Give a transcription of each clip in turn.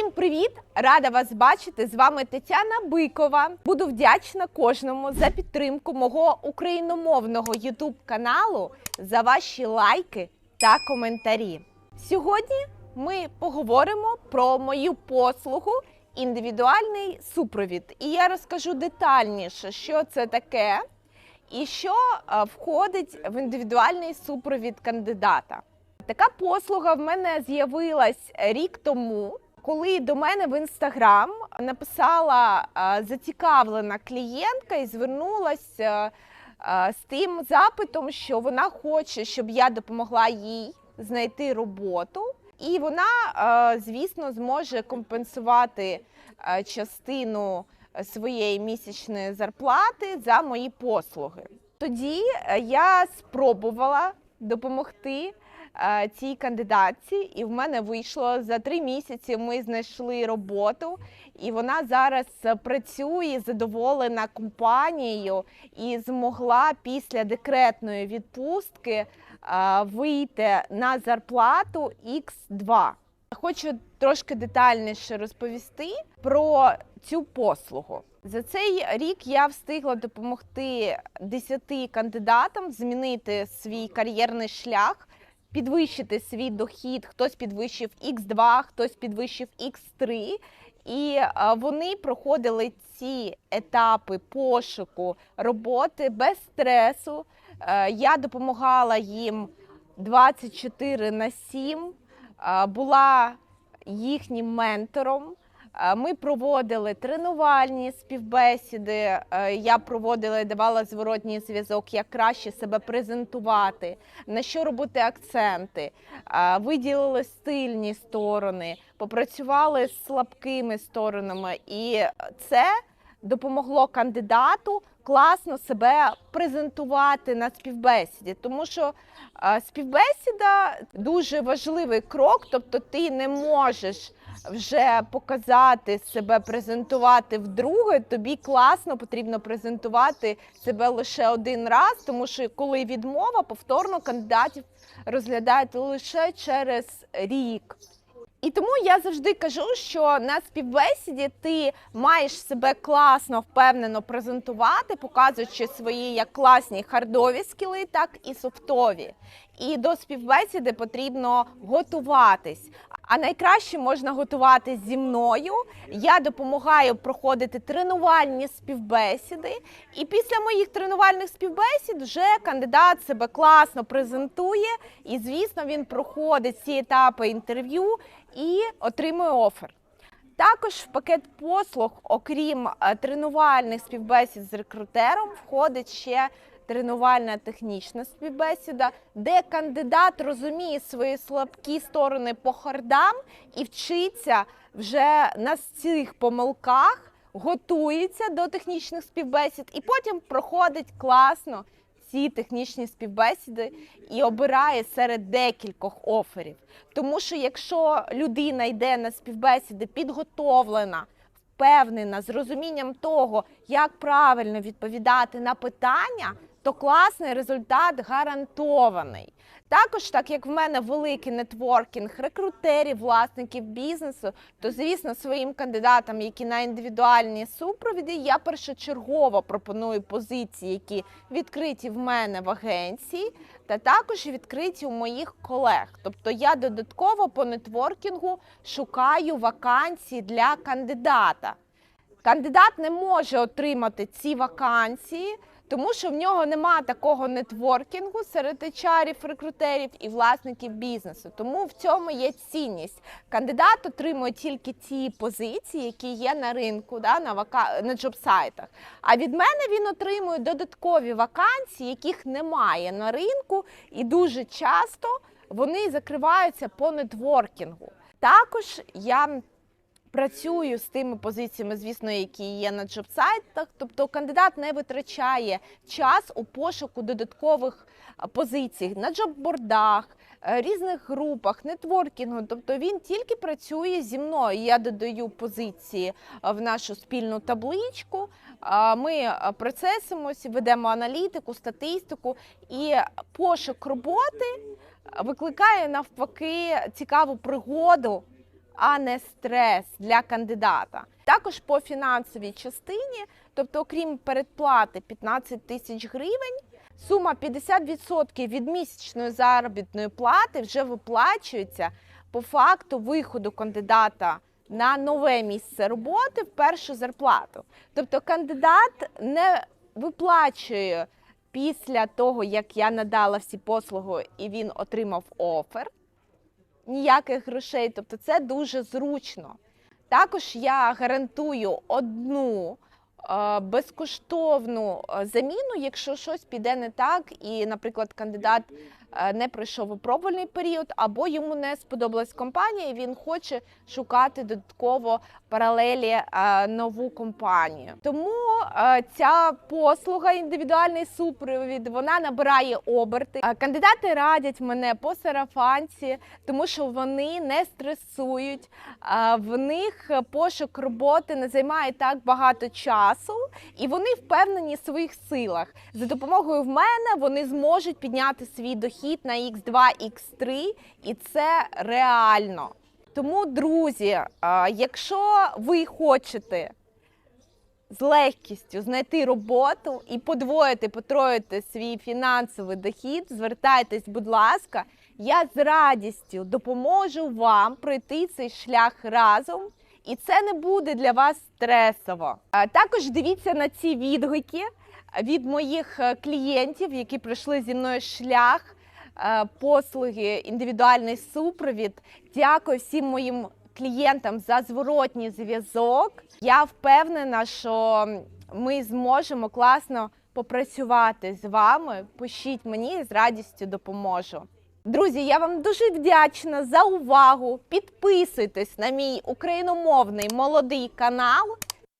Всім привіт! Рада вас бачити. З вами Тетяна Бикова. Буду вдячна кожному за підтримку мого україномовного youtube каналу за ваші лайки та коментарі. Сьогодні ми поговоримо про мою послугу індивідуальний супровід. І я розкажу детальніше, що це таке і що е, входить в індивідуальний супровід кандидата. Така послуга в мене з'явилась рік тому, коли до мене в інстаграм написала е, зацікавлена клієнтка і звернулася е, з тим запитом, що вона хоче, щоб я допомогла їй знайти роботу. І вона, е, звісно, зможе компенсувати е, частину своєї місячної зарплати за мої послуги. Тоді е, я спробувала допомогти е, цій кандидатці, і в мене вийшло за три місяці. Ми знайшли роботу, і вона зараз е, працює задоволена компанією і змогла після декретної відпустки е, вийти на зарплату X2. Хочу трошки детальніше розповісти про цю послугу. За цей рік я встигла допомогти 10 кандидатам змінити свій кар'єрний шлях, підвищити свій дохід. Хтось підвищив X2, хтось підвищив X3. І е, вони проходили ці етапи пошуку роботи без стресу. Е, Я допомагала їм 24 на 7, е, була їхнім ментором. Е, Ми проводили тренувальні співбесіди. е, Я проводила і давала зворотній зв'язок, як краще себе презентувати, на що робити акценти. Е, Виділили стильні сторони, попрацювали з слабкими сторонами, і це допомогло кандидату класно себе презентувати на співбесіді, тому що співбесіда дуже важливий крок, тобто ти не можеш вже показати себе, презентувати вдруге. Тобі класно потрібно презентувати себе лише один раз, тому що коли відмова, повторно кандидатів розглядають лише через рік. І тому я завжди кажу, що на співбесіді ти маєш себе класно, впевнено презентувати, показуючи свої як класні хардові скіли, так і софтові. І до співбесіди потрібно готуватись. А найкраще можна готуватись зі мною. Я допомагаю проходити тренувальні співбесіди. І після моїх тренувальних співбесід вже кандидат себе класно презентує. І, звісно, він проходить ці етапи інтерв'ю і отримує офер. Також в пакет послуг, окрім е, тренувальних співбесід з рекрутером, входить ще тренувальна технічна співбесіда, де кандидат розуміє свої слабкі сторони по хардам і вчиться вже на цих помилках, готується до технічних співбесід і потім проходить класно ці технічні співбесіди і обирає серед декількох оферів. Тому що якщо людина йде на співбесіди підготовлена, впевнена, з розумінням того, як правильно відповідати на питання, то класний результат гарантований. Також, так як в мене великий нетворкінг рекрутерів, власників бізнесу, то звісно своїм кандидатам, які на індивідуальні супровіді, я першочергово пропоную позиції, які відкриті в мене в агенції, та також відкриті у моїх колег. Тобто я додатково по нетворкінгу шукаю вакансії для кандидата. Кандидат не може отримати ці вакансії, тому що в нього нема такого нетворкінгу серед HR-ів, рекрутерів і власників бізнесу. Тому в цьому є цінність. Кандидат отримує тільки ті позиції, які є на ринку, да, на вака... на джоб-сайтах. А від мене він отримує додаткові вакансії, яких немає на ринку, і дуже часто вони закриваються по нетворкінгу. Також я Працюю з тими позиціями, звісно, які є на джоб-сайтах. Тобто кандидат не витрачає час у пошуку додаткових позицій на джоб-бордах, е, різних групах, нетворкінгу. Тобто він тільки працює зі мною. Я додаю позиції в нашу спільну табличку. Ми а, процесимося, ведемо аналітику, статистику і пошук роботи викликає навпаки цікаву пригоду а не стрес для кандидата. Також по фінансовій частині, тобто, окрім передплати 15 тисяч гривень, сума 50% від місячної заробітної плати вже виплачується по факту виходу кандидата на нове місце роботи в першу зарплату. Тобто кандидат не виплачує після того, як я надала всі послуги і він отримав офер, ніяких грошей. Тобто це дуже зручно. Також я гарантую одну е, безкоштовну е, заміну, якщо щось піде не так, і, наприклад, кандидат не пройшов випробувальний період, або йому не сподобалась компанія, і він хоче шукати додатково паралелі е, нову компанію. Тому е, ця послуга, індивідуальний супровід, вона набирає оберти. Е, Кандидати радять мене по сарафанці, тому що вони не стресують. е, В них пошук роботи не займає так багато часу, і вони впевнені в своїх силах. За допомогою в мене вони зможуть підняти свій дохід на X2, X3, і це реально. Тому, друзі, е, якщо ви хочете з легкістю знайти роботу і подвоїти, потроїти свій фінансовий дохід, звертайтесь, будь ласка, я з радістю допоможу вам пройти цей шлях разом. І це не буде для вас стресово. Також дивіться на ці відгуки від моїх е, клієнтів, які пройшли зі мною шлях е, послуги, індивідуальний супровід. Дякую всім моїм клієнтам за зворотній зв'язок. Я впевнена, що ми зможемо класно попрацювати з вами. Пишіть мені з радістю допоможу. Друзі, я вам дуже вдячна за увагу. Підписуйтесь на мій україномовний молодий канал,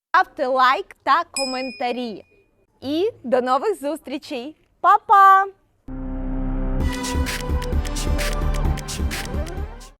ставте лайк та коментарі. І до нових зустрічей. Па-па!